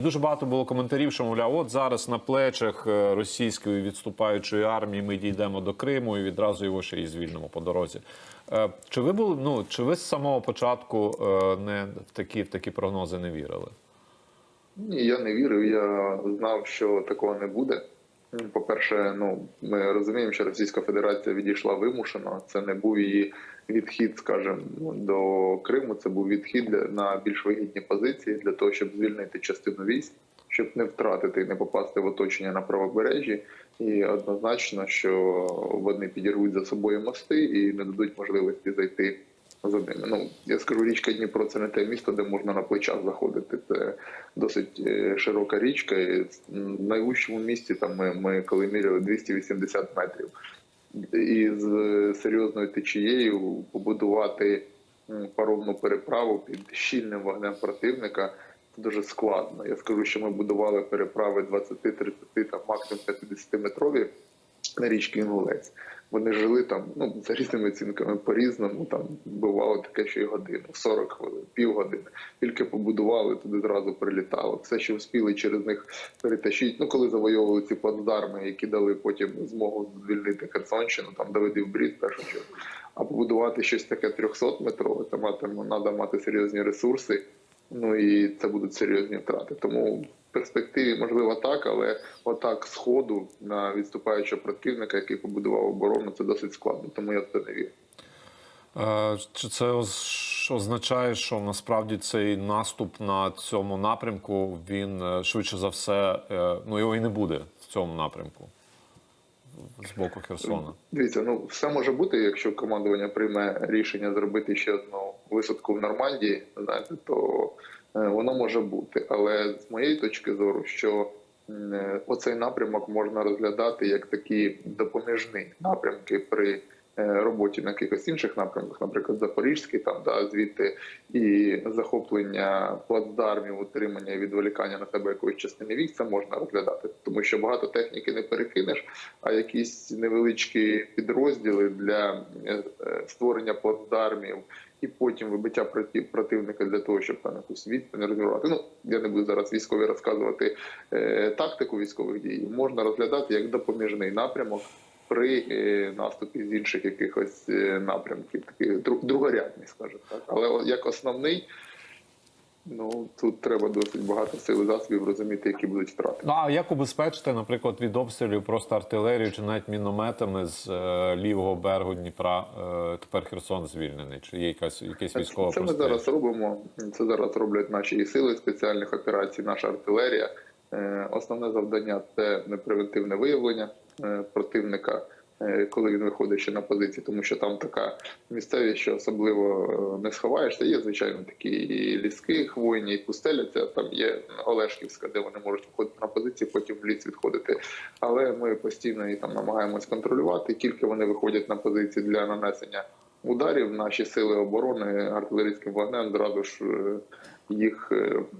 Дуже багато було коментарів, що мовляв, от зараз на плечах е, російської відступаючої армії ми дійдемо до Криму і відразу його ще і звільнимо по дорозі. Е, Чи ви були ну чи ви з самого початку е, не в такі в такі прогнози не вірили? Ні, я не вірив. Я знав, що такого не буде. По-перше, ну ми розуміємо, що Російська Федерація відійшла вимушено. Це не був її відхід, скажімо, до Криму. Це був відхід на більш вигідні позиції для того, щоб звільнити частину військ, щоб не втратити і не попасти в оточення на правобережжі. І однозначно, що вони підірвуть за собою мости і не дадуть можливості зайти за ними. Ну я скажу, річка Дніпро це не те місто, де можна на плечах заходити. Це досить е, широка річка. І в найвищому місці там ми, ми коли міряли 280 метрів. І з серйозною течією побудувати паромну переправу під щільним вогнем противника. Дуже складно. Я скажу, що ми будували переправи 20-30, там максимум 50 метрові на річці Інгулець. Вони жили там, ну за різними оцінками по-різному. Там бувало таке, що й годину, 40 хвилин, півгодини. Тільки побудували, туди зразу прилітало. Все, що встигли через них перетащити. Ну коли завойовували ці плацдарми, які дали потім змогу звільнити Херсонщину, там Брід, в першу чергу. А побудувати щось таке 300 метрове, то мати треба мати серйозні ресурси. Ну і це будуть серйозні втрати. Тому перспективі можливо так, але отак з ходу на відступаючого противника, який побудував оборону, це досить складно. Тому я в це не вірю. Е, Чи це оз- означає, що насправді цей наступ на цьому напрямку він е, швидше за все, е, ну його і не буде в цьому напрямку з боку Херсона? Дивіться, ну все може бути, якщо командування прийме рішення зробити ще одну висадку в Нормандії, знаєте, то воно може бути. Але з моєї точки зору, що е, оцей напрямок можна розглядати як такі допоміжні напрямки при е, роботі на якихось інших напрямках, наприклад, Запорізький, там да звідти і захоплення плацдармів, утримання і відволікання на себе якоїсь частини військ, це можна розглядати, тому що багато техніки не перекинеш, а якісь невеличкі підрозділи для е, е, створення плацдармів і потім вибиття противника для того, щоб там якусь відстань розмірувати. Ну я не буду зараз військові розказувати е, тактику військових дій. Можна розглядати як допоміжний напрямок при е, наступі з інших якихось е, напрямків, такий друг- другорядний, скажімо так. Але як основний. Ну тут треба досить багато сил і засобів розуміти, які будуть втрати. Ну а як убезпечити, наприклад, від обстрілів просто артилерію чи навіть мінометами з е, лівого берегу Дніпра? Е, тепер Херсон звільнений? Чи є якась якесь військове Це ми зараз робимо. Це зараз роблять наші і сили спеціальних операцій, наша артилерія. Е, Основне завдання це не превентивне виявлення е, противника, е, коли він виходить ще на позиції, тому що там така місцевість, що особливо не сховаєшся. Є звичайно такі і ліски, хвойні, і пустеля. Там є Олешківська, де вони можуть виходити на позиції, потім в ліс відходити. Але ми постійно їх там намагаємось контролювати. Тільки вони виходять на позиції для нанесення ударів. Наші сили оборони артилерійським вогнем зразу ж їх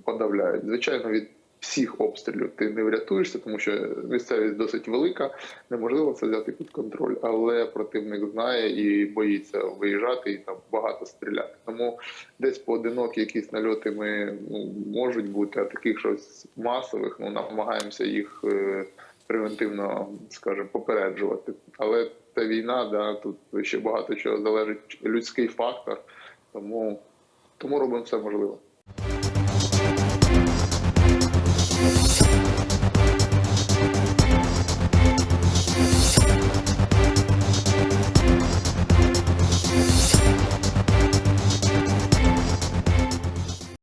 подавляють. Звичайно, від всіх обстрілів ти не врятуєшся, тому що місцевість досить велика, неможливо це взяти під контроль. Але противник знає і боїться виїжджати і там багато стріляти. Тому десь поодинокі якісь нальоти ми ну, можуть бути, а таких щось масових ну намагаємося їх е, превентивно, скажімо, попереджувати. Але це війна, да тут ще багато чого залежить людський фактор, тому, тому робимо все можливе.